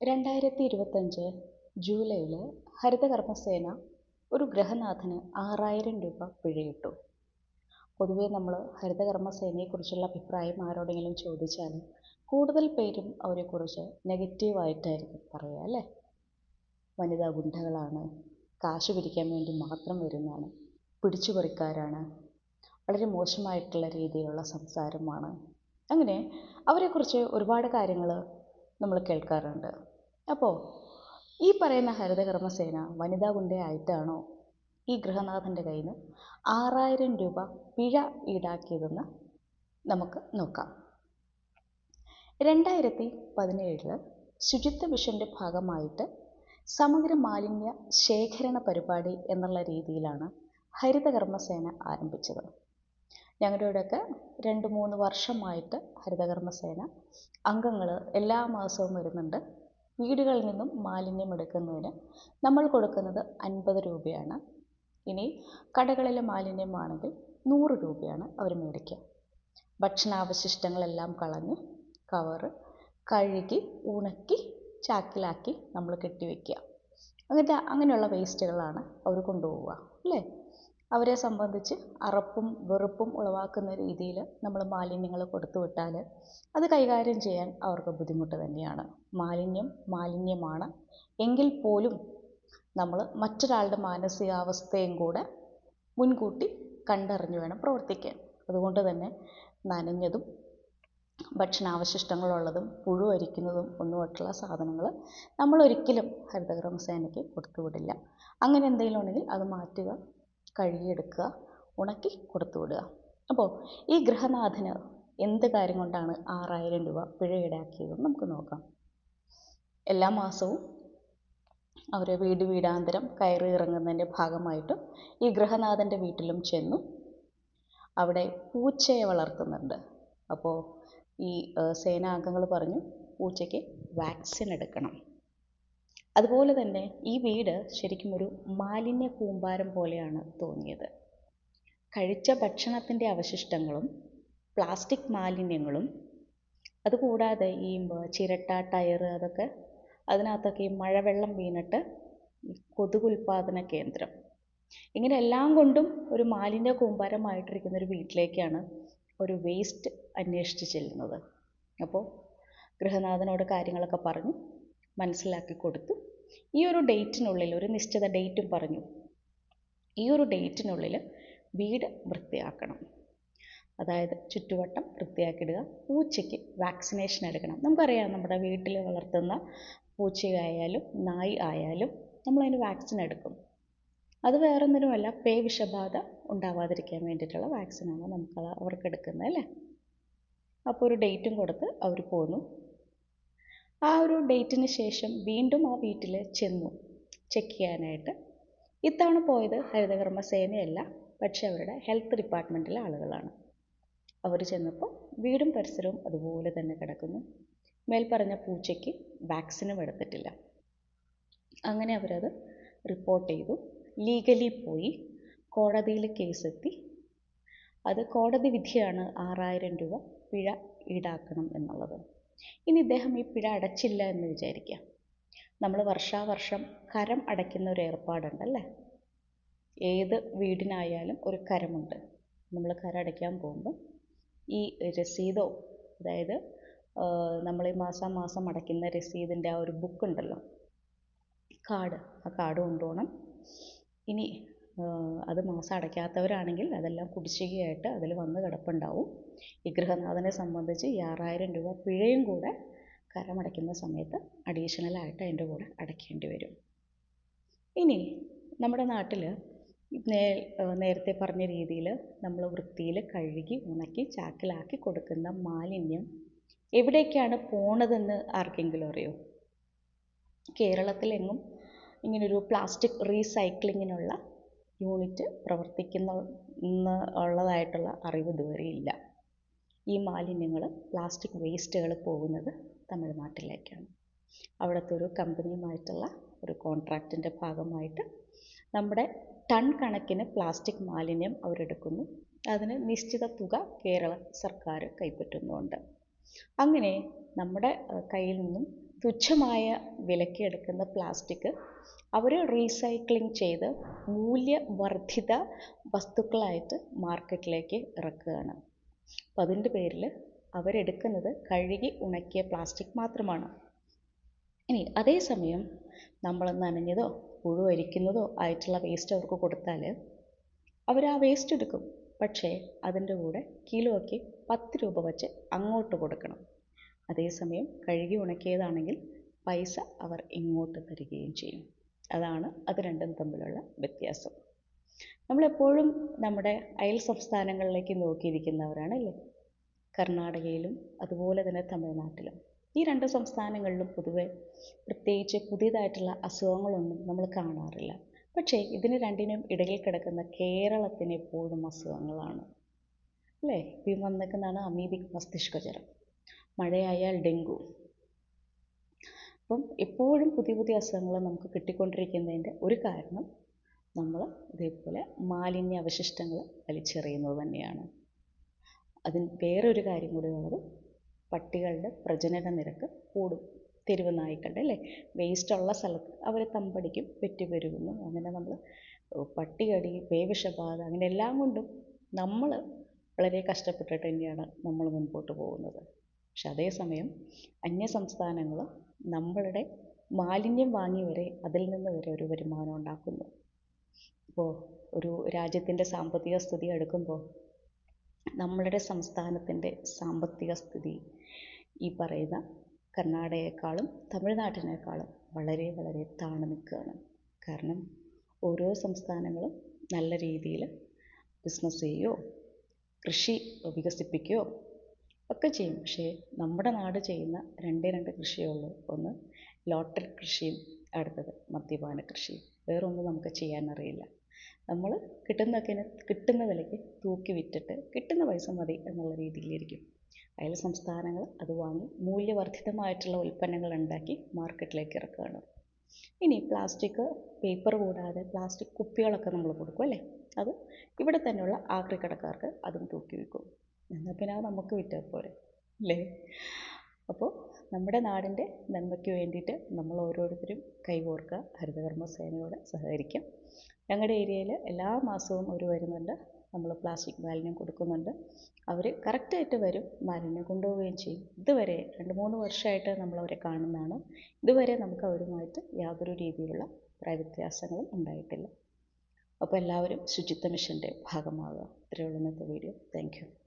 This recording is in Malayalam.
രണ്ടായിരത്തി ഇരുപത്തഞ്ച് ജൂലൈയിൽ ഹരിതകർമ്മസേന ഒരു ഗൃഹനാഥന് ആറായിരം രൂപ പിഴയിട്ടു. പൊതുവേ നമ്മൾ ഹരിതകർമ്മസേനയെക്കുറിച്ചുള്ള അഭിപ്രായം ആരോടെങ്കിലും ചോദിച്ചാൽ കൂടുതൽ പേരും അവരെക്കുറിച്ച് നെഗറ്റീവായിട്ടായിരിക്കും പറയുക അല്ലേ? വനിതാ ഗുണ്ടകളാണ് കാശ് പിടിക്കാൻ വേണ്ടി മാത്രം വരുന്നതാണ് പിടിച്ചുപറിക്കാരാണ് വളരെ മോശമായിട്ടുള്ള രീതിയിലുള്ള സംസാരമാണ്. അങ്ങനെ അവരെക്കുറിച്ച് ഒരുപാട് കാര്യങ്ങൾ നമ്മൾ കേൾക്കാറുണ്ട്. അപ്പോൾ ഈ പറയുന്ന ഹരിതകർമ്മസേന വനിതാ ഗുണ്ടയായിട്ടാണോ ഈ ഗൃഹനാഥന്റെ കയ്യിൽ നിന്ന് ആറായിരം രൂപ പിഴ ഈടാക്കിയതെന്ന് നമുക്ക് നോക്കാം. രണ്ടായിരത്തി പതിനേഴിൽ ശുചിത്വ മിഷന്റെ ഭാഗമായിട്ട് സമഗ്ര മാലിന്യ ശേഖരണ പരിപാടി എന്നുള്ള രീതിയിലാണ് ഹരിതകർമ്മസേന ആരംഭിച്ചത്. ഞങ്ങളുടെ ഇവിടെയൊക്കെ രണ്ട് മൂന്ന് വർഷമായിട്ട് ഹരിതകർമ്മസേന അംഗങ്ങൾ എല്ലാ മാസവും വരുന്നുണ്ട്. വീടുകളിൽ നിന്നും മാലിന്യം എടുക്കുന്നതിന് നമ്മൾ കൊടുക്കുന്നത് അൻപത് രൂപയാണ്. ഇനി കടകളിലെ മാലിന്യമാണെങ്കിൽ നൂറ് രൂപയാണ് അവർ മേടിക്കുക. ഭക്ഷണാവശിഷ്ടങ്ങളെല്ലാം കളഞ്ഞ് കവറ് കഴുകി ഉണക്കി ചാക്കിലാക്കി നമ്മൾ കെട്ടി വയ്ക്കുക അങ്ങനത്തെ അങ്ങനെയുള്ള വേസ്റ്റുകളാണ് അവർ കൊണ്ടുപോവുക അല്ലേ? അവരെ സംബന്ധിച്ച് അറപ്പും വെറുപ്പും ഉളവാക്കുന്ന രീതിയിൽ നമ്മൾ മാലിന്യങ്ങൾ കൊടുത്തു വിട്ടാൽ അത് കൈകാര്യം ചെയ്യാൻ അവർക്ക് ബുദ്ധിമുട്ട് തന്നെയാണ്. മാലിന്യം മാലിന്യമാണ്. എങ്കിൽ പോലും നമ്മൾ മറ്റൊരാളുടെ മാനസികാവസ്ഥയും കൂടെ മുൻകൂട്ടി കണ്ടറിഞ്ഞു വേണം പ്രവർത്തിക്കാൻ. അതുകൊണ്ട് തന്നെ നനഞ്ഞതും ഭക്ഷണാവശിഷ്ടങ്ങളുള്ളതും പുഴു അരിക്കുന്നതും ഒന്നുമായിട്ടുള്ള സാധനങ്ങൾ നമ്മൾ ഒരിക്കലും ഹരിതകർമ്മസേനയ്ക്ക് കൊടുത്തുവിടില്ല അങ്ങനെ എന്തെങ്കിലും ഉണ്ടെങ്കിൽ അത് മാറ്റുക കഴുകിയെടുക്കുക ഉണക്കി കൊടുത്തു വിടുക അപ്പോൾ ഈ ഗൃഹനാഥന് എന്ത് കാര്യം കൊണ്ടാണ് ആറായിരം രൂപ പിഴ ഈടാക്കിയതെന്ന് നമുക്ക് നോക്കാം. എല്ലാ മാസവും അവർ വീട് വീടാന്തരം കയറി ഇറങ്ങുന്നതിന്റെ ഭാഗമായിട്ട് ഈ ഗൃഹനാഥന്റെ വീട്ടിലും ചെന്നു അവിടെ പൂച്ചയെ വളർത്തുന്നുണ്ട്. അപ്പോൾ ഈ സേനാംഗങ്ങൾ പറഞ്ഞു പൂച്ചയ്ക്ക് വാക്സിൻ എടുക്കണം. അതുപോലെ തന്നെ ഈ വീട് ശരിക്കും ഒരു മാലിന്യ കൂമ്പാരം പോലെയാണ് തോന്നിയത്. കഴിച്ച ഭക്ഷണത്തിന്റെ അവശിഷ്ടങ്ങളും പ്ലാസ്റ്റിക് മാലിന്യങ്ങളും അതുകൂടാതെ ഈ ചിരട്ട ടയർ അതൊക്കെ അതിനകത്തൊക്കെ ഈ മഴവെള്ളം വീണിട്ട് കൊതുകുൽപാദന കേന്ദ്രം. ഇങ്ങനെ എല്ലാം കൊണ്ടും ഒരു മാലിന്യ കൂമ്പാരമായിട്ടിരിക്കുന്ന ഒരു വീട്ടിലേക്കാണ് ഒരു വേസ്റ്റ് അന്വേഷിച്ച് ചെല്ലുന്നത്. അപ്പോൾ ഗൃഹനാഥനോട് കാര്യങ്ങളൊക്കെ പറഞ്ഞു. മനസ്സിലാക്കി കൊടുത്തു. ഈ ഒരു ഡേറ്റിനുള്ളിൽ ഒരു നിശ്ചിത ഡേറ്റും പറഞ്ഞു. ഈ ഒരു ഡേറ്റിനുള്ളിൽ വീട് വൃത്തിയാക്കണം. അതായത് ചുറ്റുവട്ടം വൃത്തിയാക്കിയിടുക. പൂച്ചയ്ക്ക് വാക്സിനേഷൻ എടുക്കണം. നമുക്കറിയാം നമ്മുടെ വീട്ടിൽ വളർത്തുന്ന പൂച്ചയായാലും നായി ആയാലും നമ്മളതിന് വാക്സിൻ എടുക്കും. അത് വേറൊന്നിനുമല്ല പേ വിഷബാധ ഉണ്ടാവാതിരിക്കാൻ വേണ്ടിയിട്ടുള്ള വാക്സിനാണ് നമുക്ക് അവർക്ക് എടുക്കുന്നത് അല്ലേ? അപ്പോൾ ഒരു ഡേറ്റും കൊടുത്ത് അവർ പോന്നു. ആ ഒരു ഡേറ്റിന് ശേഷം വീണ്ടും ആ വീട്ടിൽ ചെന്നു ചെക്ക് ചെയ്യാനായിട്ട്. ഇത്തവണ പോയത് ഹരിതകർമ്മ സേനയല്ല പക്ഷെ അവരുടെ ഹെൽത്ത് ഡിപ്പാർട്ട്മെന്റിലെ ആളുകളാണ്. അവർ ചെന്നപ്പോൾ വീടും പരിസരവും അതുപോലെ തന്നെ കിടക്കുന്നു. മേൽപ്പറഞ്ഞ പൂച്ചയ്ക്ക് വാക്സിനും എടുത്തിട്ടില്ല. അങ്ങനെ അവരത് റിപ്പോർട്ട് ചെയ്തു. ലീഗലി പോയി കോടതിയിൽ കേസെത്തി. അത് കോടതി വിധിയാണ് ആറായിരം രൂപ പിഴ ഈടാക്കണം എന്നുള്ളത്. ഇനി ഇദ്ദേഹം ഈ പിഴ അടച്ചില്ല എന്ന് വിചാരിക്കുക നമ്മൾ വർഷാവർഷം കരം അടയ്ക്കുന്ന ഒരു ഏർപ്പാടുണ്ടല്ലേ? ഏത് വീടിനായാലും ഒരു കരമുണ്ട്. നമ്മൾ കരം അടയ്ക്കാൻ പോകുമ്പോൾ ഈ രസീതോ അതായത് നമ്മൾ ഈ മാസം മാസം അടയ്ക്കുന്ന രസീതിന്റെ ആ ഒരു ബുക്ക് ഉണ്ടല്ലോ കാർഡ് ആ കാർഡ് കൊണ്ടുപോകണം. ഇനി അത് മാസം അടയ്ക്കാത്തവരാണെങ്കിൽ അതെല്ലാം കുടിശ്ശികയായിട്ട് അതിൽ വന്ന് കിടപ്പുണ്ടാവും. ഈ ഗൃഹനാഥനെ സംബന്ധിച്ച് ഈ ആറായിരം രൂപ പിഴയും കൂടെ കരമടയ്ക്കുന്ന സമയത്ത് അഡീഷണലായിട്ട് അതിന്റെ കൂടെ അടയ്ക്കേണ്ടി വരും. ഇനി നമ്മുടെ നാട്ടിൽ നേരത്തെ പറഞ്ഞ രീതിയിൽ നമ്മൾ വൃത്തിയിൽ കഴുകി ഉണക്കി ചാക്കിലാക്കി കൊടുക്കുന്ന മാലിന്യം എവിടേക്കാണ് പോണതെന്ന് ആർക്കെങ്കിലും അറിയോ? കേരളത്തിലെങ്ങും ഇങ്ങനൊരു പ്ലാസ്റ്റിക് റീസൈക്ലിങ്ങിനുള്ള യൂണിറ്റ് പ്രവർത്തിക്കുന്ന ഉള്ളതായിട്ടുള്ള അറിവ് ഇതുവരെ ഇല്ല. ഈ മാലിന്യങ്ങൾ പ്ലാസ്റ്റിക് വേസ്റ്റുകൾ പോകുന്നത് തമിഴ്നാട്ടിലേക്കാണ്. അവിടുത്തെ ഒരു കമ്പനിയുമായിട്ടുള്ള ഒരു കോൺട്രാക്റ്റിന്റെ ഭാഗമായിട്ട് നമ്മുടെ ടൺ കണക്കിന് പ്ലാസ്റ്റിക് മാലിന്യം അവരെടുക്കുന്നു. അതിന് നിശ്ചിത തുക കേരള സർക്കാർ കൈപ്പറ്റുന്നുണ്ട്. അങ്ങനെ നമ്മുടെ കയ്യിൽ നിന്നും തുച്ഛമായ വിലയ്ക്ക് എടുക്കുന്ന പ്ലാസ്റ്റിക് അവർ റീസൈക്ലിംഗ് ചെയ്ത് മൂല്യവർദ്ധിത വസ്തുക്കളായിട്ട് മാർക്കറ്റിലേക്ക് ഇറക്കുകയാണ്. അപ്പം അതിന്റെ പേരിൽ അവരെടുക്കുന്നത് കഴുകി ഉണക്കിയ പ്ലാസ്റ്റിക് മാത്രമാണ്. ഇനി അതേസമയം നമ്മൾ നനഞ്ഞതോ പുഴുവരിക്കുന്നതോ ആയിട്ടുള്ള വേസ്റ്റ് അവർക്ക് കൊടുത്താൽ അവർ ആ വേസ്റ്റ് എടുക്കും. പക്ഷേ അതിന്റെ കൂടെ കിലോയ്ക്ക് പത്ത് രൂപ വച്ച് അങ്ങോട്ട് കൊടുക്കണം. അതേസമയം കഴുകി ഉണക്കിയതാണെങ്കിൽ പൈസ അവർ ഇങ്ങോട്ട് തരികയും ചെയ്യും. അതാണ് അത് രണ്ടും തമ്മിലുള്ള വ്യത്യാസം. നമ്മളെപ്പോഴും നമ്മുടെ അയൽ സംസ്ഥാനങ്ങളിലേക്ക് നോക്കിയിരിക്കുന്നവരാണ് അല്ലേ? കർണാടകയിലും അതുപോലെ തന്നെ തമിഴ്നാട്ടിലും. ഈ രണ്ട് സംസ്ഥാനങ്ങളിലും പൊതുവെ പ്രത്യേകിച്ച് പുതിയതായിട്ടുള്ള അസുഖങ്ങളൊന്നും നമ്മൾ കാണാറില്ല. പക്ഷേ ഇതിന് രണ്ടിനും ഇടയിൽ കിടക്കുന്ന കേരളത്തിന് എപ്പോഴും അസുഖങ്ങളാണ്. അല്ലേ? ഇപ്പം വന്നേക്കുന്നതാണ് അമീബിക് മസ്തിഷ്കജ്വരം. മഴയായാൽ ഡെങ്കു. അപ്പം എപ്പോഴും പുതിയ പുതിയ അസുഖങ്ങൾ നമുക്ക് കിട്ടിക്കൊണ്ടിരിക്കുന്നതിന്റെ ഒരു കാരണം നമ്മൾ ഇതേപോലെ മാലിന്യ അവശിഷ്ടങ്ങൾ വലിച്ചെറിയുന്നത് തന്നെയാണ്. അതിന് വേറൊരു കാര്യം കൂടി ഉള്ളത് പട്ടികളുടെ പ്രജനന നിരക്ക് കൂടും. തെരുവ് നായ്ക്കളുടെ അല്ലേ? വേസ്റ്റ് ഉള്ള സ്ഥലത്ത് അവർ തമ്പടിക്കും പെറ്റു പെരുകുന്നു. അങ്ങനെ നമ്മൾ പട്ടികടി വേവിഷബാധ അങ്ങനെ എല്ലാം കൊണ്ടും നമ്മൾ വളരെ കഷ്ടപ്പെട്ടിട്ട് തന്നെയാണ് നമ്മൾ മുൻപോട്ട് പോകുന്നത്. പക്ഷെ അതേസമയം അന്യ സംസ്ഥാനങ്ങൾ നമ്മളുടെ മാലിന്യം വാങ്ങി വരെ അതിൽ നിന്ന് വരെ ഒരു വരുമാനം ഉണ്ടാക്കുന്നു. ഇപ്പോൾ ഒരു രാജ്യത്തിന്റെ സാമ്പത്തിക സ്ഥിതി എടുക്കുമ്പോൾ നമ്മളുടെ സംസ്ഥാനത്തിന്റെ സാമ്പത്തിക സ്ഥിതി ഈ പറയുന്ന കർണാടകയെക്കാളും തമിഴ്നാട്ടിനേക്കാളും വളരെ വളരെ താണു നിൽക്കുകയാണ്. കാരണം ഓരോ സംസ്ഥാനങ്ങളും നല്ല രീതിയിൽ ബിസിനസ് ചെയ്യുകയോ കൃഷി വികസിപ്പിക്കുകയോ ഒക്കെ ചെയ്യും. പക്ഷേ നമ്മുടെ നാട് ചെയ്യുന്ന രണ്ടേ രണ്ട് കൃഷിയേ ഉള്ളൂ. ഒന്ന് ലോട്ടറി കൃഷിയും അടുത്തത് മദ്യപാന കൃഷിയും. വേറൊന്നും നമുക്ക് ചെയ്യാൻ അറിയില്ല നമ്മൾ കിട്ടുന്നതൊക്കെ കിട്ടുന്ന വിലയ്ക്ക് തൂക്കി വിറ്റിട്ട് കിട്ടുന്ന പൈസ മതി എന്നുള്ള രീതിയിലിരിക്കും. അയൽ സംസ്ഥാനങ്ങൾ അത് വാങ്ങി മൂല്യവർദ്ധിതമായിട്ടുള്ള ഉൽപ്പന്നങ്ങൾ ഉണ്ടാക്കി മാർക്കറ്റിലേക്ക് ഇറക്കുകയാണ്. ഇനി പ്ലാസ്റ്റിക് പേപ്പർ കൂടാതെ പ്ലാസ്റ്റിക് കുപ്പികളൊക്കെ നമ്മൾ കൊടുക്കും അല്ലേ? അത് ഇവിടെ തന്നെയുള്ള ആക്രി കടക്കാർക്ക് അതും തൂക്കി വിൽക്കും. എന്നാൽ പിന്നെ അത് നമുക്ക് വിറ്റാൽ പോരെ അല്ലേ? അപ്പോൾ നമ്മുടെ നാടിന്റെ നന്മയ്ക്ക് വേണ്ടിയിട്ട് നമ്മൾ ഓരോരുത്തരും കൈകോർക്കുക ഹരിതകർമ്മ സേനയോട് സഹകരിക്കാം. ഞങ്ങളുടെ ഏരിയയിൽ എല്ലാ മാസവും അവർ വരുന്നുണ്ട്. നമ്മൾ പ്ലാസ്റ്റിക് മാലിന്യം കൊടുക്കുന്നുണ്ട്. അവർ കറക്റ്റായിട്ട് വരും മാലിന്യം കൊണ്ടുപോവുകയും ചെയ്യും. ഇതുവരെ രണ്ട് മൂന്ന് വർഷമായിട്ട് നമ്മൾ അവരെ കാണുന്നതാണ്. ഇതുവരെ നമുക്ക് അവരുമായിട്ട് യാതൊരു രീതിയിലുള്ള പ്രായവ്യത്യാസങ്ങളും ഉണ്ടായിട്ടില്ല. അപ്പോൾ എല്ലാവരും ശുചിത്വ മിഷന്റെ ഭാഗമാകുക ഉള്ളൂ ഇന്നത്തെ വീഡിയോ. താങ്ക്